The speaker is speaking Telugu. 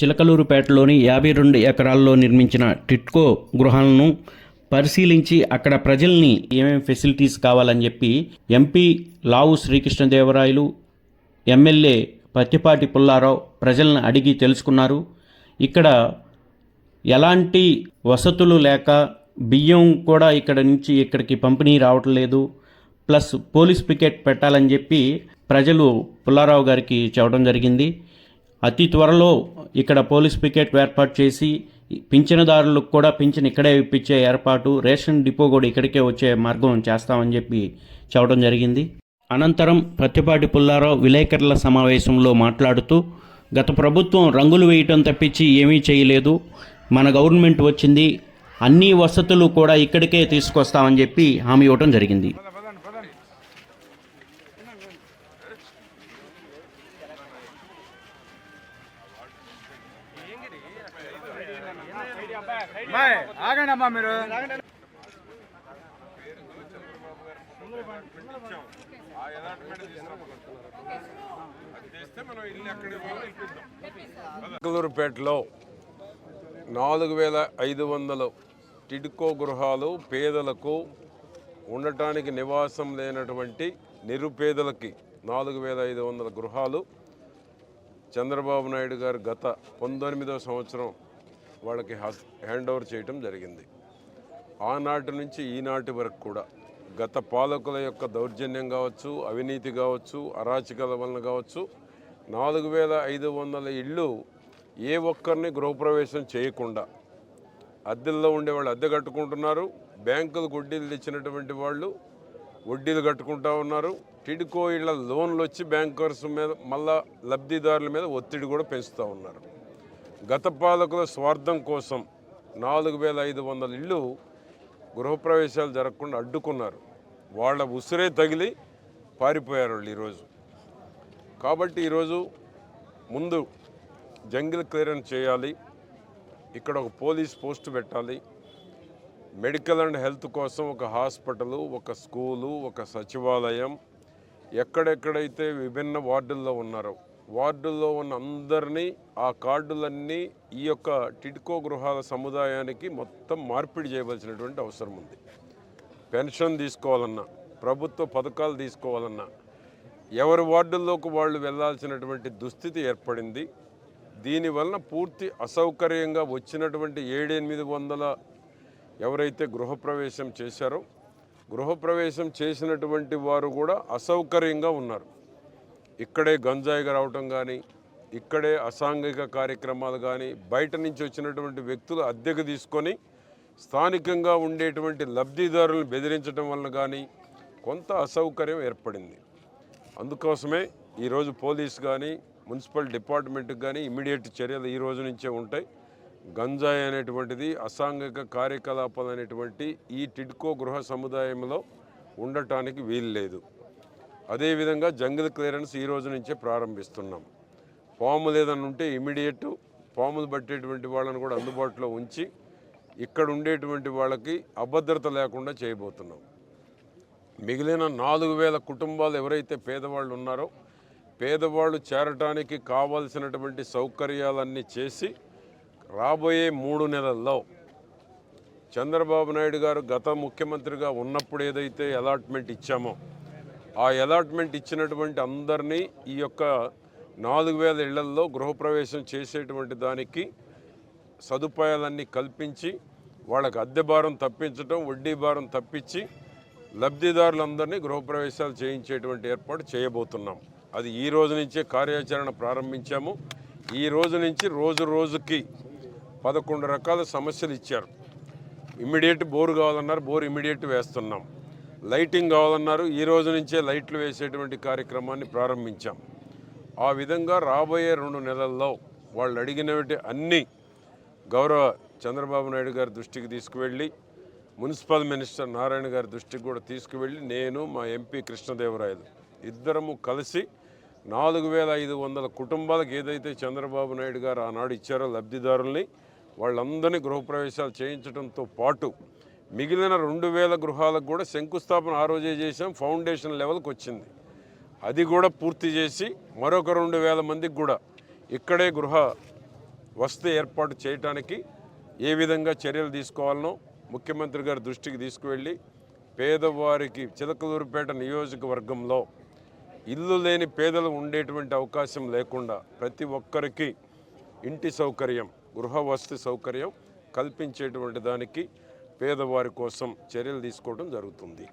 చిలకలూరుపేటలోని యాభై రెండు ఎకరాల్లో నిర్మించిన టిట్కో గృహాలను పరిశీలించి అక్కడ ప్రజల్ని ఏమేమి ఫెసిలిటీస్ కావాలని చెప్పి ఎంపీ లావు శ్రీకృష్ణదేవరాయలు ఎమ్మెల్యే పత్తిపాటి పుల్లారావు ప్రజలను అడిగి తెలుసుకున్నారు. ఇక్కడ ఎలాంటి వసతులు లేక బియ్యం కూడా ఇక్కడ నుంచి ఇక్కడికి పంపిణీ రావటం లేదు. ప్లస్ పోలీస్ పికెట్ పెట్టాలని చెప్పి ప్రజలు పుల్లారావు గారికి చెప్పడం జరిగింది. అతి త్వరలో ఇక్కడ పోలీస్ పికెట్ ఏర్పాటు చేసి పింఛనదారులకు కూడా పింఛన్ ఇక్కడే ఇప్పించే ఏర్పాటు రేషన్ డిపో కూడా ఇక్కడికే వచ్చే మార్గం చేస్తామని చెప్పి చెప్పడం జరిగింది. అనంతరం ప్రత్తిపాటి పుల్లారావు విలేకరుల సమావేశంలో మాట్లాడుతూ గత ప్రభుత్వం రంగులు వేయటం తప్పించి ఏమీ చేయలేదు. మన గవర్నమెంట్ వచ్చింది. అన్ని వసతులు కూడా ఇక్కడికే తీసుకొస్తామని చెప్పి హామీ ఇవ్వడం జరిగింది. ఆగండి అమ్మా మీరు. చిలకలూరుపేటలో నాలుగు వేల ఐదు వందలు టిడ్కో గృహాలు పేదలకు ఉండటానికి నివాసం లేనటువంటి నిరుపేదలకి నాలుగు వేల ఐదు వందల గృహాలు. చంద్రబాబు నాయుడు గారు గత పంతొమ్మిదవ సంవత్సరం వాళ్ళకి హ్యాండ్ ఓవర్ చేయటం జరిగింది. ఆనాటి నుంచి ఈనాటి వరకు కూడా గత పాలకుల యొక్క దౌర్జన్యం కావచ్చు అవినీతి కావచ్చు అరాచకాల వలన కావచ్చు నాలుగు వేల ఐదు వందల ఇళ్ళు ఏ ఒక్కరిని గృహప్రవేశం చేయకుండా అద్దెల్లో ఉండే వాళ్ళు అద్దె కట్టుకుంటున్నారు బ్యాంకులు వడ్డీలు తెచ్చినటువంటి వాళ్ళు వడ్డీలు కట్టుకుంటా ఉన్నారు టిడ్కో ఇళ్ళ లోన్లు వచ్చి బ్యాంకర్స్ మీద మళ్ళా లబ్ధిదారుల మీద ఒత్తిడి కూడా పెంచుతూ ఉన్నారు. గత పాలకుల స్వార్థం కోసం నాలుగు వేల ఐదు వందల ఇళ్ళు గృహప్రవేశాలు జరగకుండా అడ్డుకున్నారు. వాళ్ళ ఉసిరే తగిలి పారిపోయారు వాళ్ళు ఈరోజు. కాబట్టి ఈరోజు ముందు జంగిల్ క్లియరెన్స్ చేయాలి. ఇక్కడ ఒక పోలీస్ పోస్ట్ పెట్టాలి. మెడికల్ అండ్ హెల్త్ కోసం ఒక హాస్పిటలు ఒక స్కూలు ఒక సచివాలయం ఎక్కడెక్కడైతే విభిన్న వార్డుల్లో ఉన్నారో వార్డుల్లో ఉన్న అందరినీ ఆ కార్డులన్నీ ఈ యొక్క టిడ్కో గృహాల సముదాయానికి మొత్తం మార్పిడి చేయవలసినటువంటి అవసరం ఉంది. పెన్షన్ తీసుకోవాలన్నా ప్రభుత్వ పథకాలు తీసుకోవాలన్నా ఎవరి వార్డుల్లోకి వాళ్ళు వెళ్ళాల్సినటువంటి దుస్థితి ఏర్పడింది. దీనివలన పూర్తి అసౌకర్యంగా వచ్చినటువంటి ఏడెనిమిది వందల ఎవరైతే గృహప్రవేశం చేశారో గృహప్రవేశం చేసినటువంటి వారు కూడా అసౌకర్యంగా ఉన్నారు. ఇక్కడే గంజాయిగా రావటం కానీ ఇక్కడే అసాంఘిక కార్యక్రమాలు కానీ బయట నుంచి వచ్చినటువంటి వ్యక్తులు అద్దెకు తీసుకొని స్థానికంగా ఉండేటువంటి లబ్ధిదారులను బెదిరించడం వల్ల కానీ కొంత అసౌకర్యం ఏర్పడింది. అందుకోసమే ఈరోజు పోలీస్ కానీ మున్సిపల్ డిపార్ట్మెంట్కి కానీ ఇమీడియట్ చర్యలు ఈ రోజు నుంచే ఉంటాయి. గంజాయి అనేటువంటిది అసాంఘిక కార్యకలాపాలు అనేటువంటి ఈ టిడ్కో గృహ సముదాయంలో ఉండటానికి వీలు లేదు అదేవిధంగా జంగిల్ క్లియరెన్స్ ఈ రోజు నుంచే ప్రారంభిస్తున్నాం. పాములు ఏదైనా ఉంటే ఇమీడియట్ పాములు పట్టేటువంటి వాళ్ళని కూడా అందుబాటులో ఉంచి ఇక్కడ ఉండేటువంటి వాళ్ళకి అభద్రత లేకుండా చేయబోతున్నాం. మిగిలిన నాలుగు వేల కుటుంబాలు ఎవరైతే పేదవాళ్ళు ఉన్నారో పేదవాళ్ళు చేరటానికి కావాల్సినటువంటి సౌకర్యాలన్నీ చేసి రాబోయే మూడు నెలల్లో చంద్రబాబు నాయుడు గారు గత ముఖ్యమంత్రిగా ఉన్నప్పుడు ఏదైతే అలాట్మెంట్ ఇచ్చామో ఆ అలాట్మెంట్ ఇచ్చినటువంటి అందరినీ ఈ యొక్క నాలుగు వేల ఇళ్ళల్లో గృహప్రవేశం చేసేటువంటి దానికి సదుపాయాలన్నీ కల్పించి వాళ్ళకి అద్దె భారం తప్పించడం వడ్డీ భారం తప్పించి లబ్ధిదారులందరినీ గృహప్రవేశాలు చేయించేటువంటి ఏర్పాటు చేయబోతున్నాం. అది ఈ రోజు నుంచే కార్యాచరణ ప్రారంభించాము. ఈ రోజు నుంచి రోజు రోజుకి పదకొండు రకాల సమస్యలు ఇచ్చారు. ఇమ్మీడియట్ బోరు కావాలన్నారు బోర్ ఇమ్మీడియట్ వేస్తున్నాం. లైటింగ్ కావాలన్నారు. ఈ రోజు నుంచే లైట్లు వేసేటువంటి కార్యక్రమాన్ని ప్రారంభించాం. ఆ విధంగా రాబోయే రెండు నెలల్లో వాళ్ళు అడిగినవి అన్నీ గౌరవ చంద్రబాబు నాయుడు గారి దృష్టికి తీసుకువెళ్ళి మున్సిపల్ మినిస్టర్ నారాయణ గారి దృష్టికి కూడా తీసుకువెళ్ళి నేను మా ఎంపీ కృష్ణదేవరాయలు ఇద్దరము కలిసి నాలుగు వేల ఐదు వందల కుటుంబాలకు ఏదైతే చంద్రబాబు నాయుడు గారు ఆనాడు ఇచ్చారో లబ్ధిదారుల్ని వాళ్ళందరినీ గృహప్రవేశాలు చేయించడంతో పాటు మిగిలిన రెండు వేల గృహాలకు కూడా శంకుస్థాపన ఆ రోజే చేసాం ఫౌండేషన్ లెవెల్కి వచ్చింది. అది కూడా పూర్తి చేసి మరొక రెండు వేల మందికి కూడా ఇక్కడే గృహ వసతి ఏర్పాటు చేయటానికి ఏ విధంగా చర్యలు తీసుకోవాలనో ముఖ్యమంత్రి గారి దృష్టికి తీసుకువెళ్ళి పేదవారికి చిలకలూరుపేట నియోజకవర్గంలో ఇల్లు లేని పేదలు ఉండేటువంటి అవకాశం లేకుండా ప్రతి ఒక్కరికి ఇంటి సౌకర్యం గృహ వసతి సౌకర్యం కల్పించేటువంటి దానికి పేదవారి కోసం చర్యలు తీసుకోవడం జరుగుతుంది.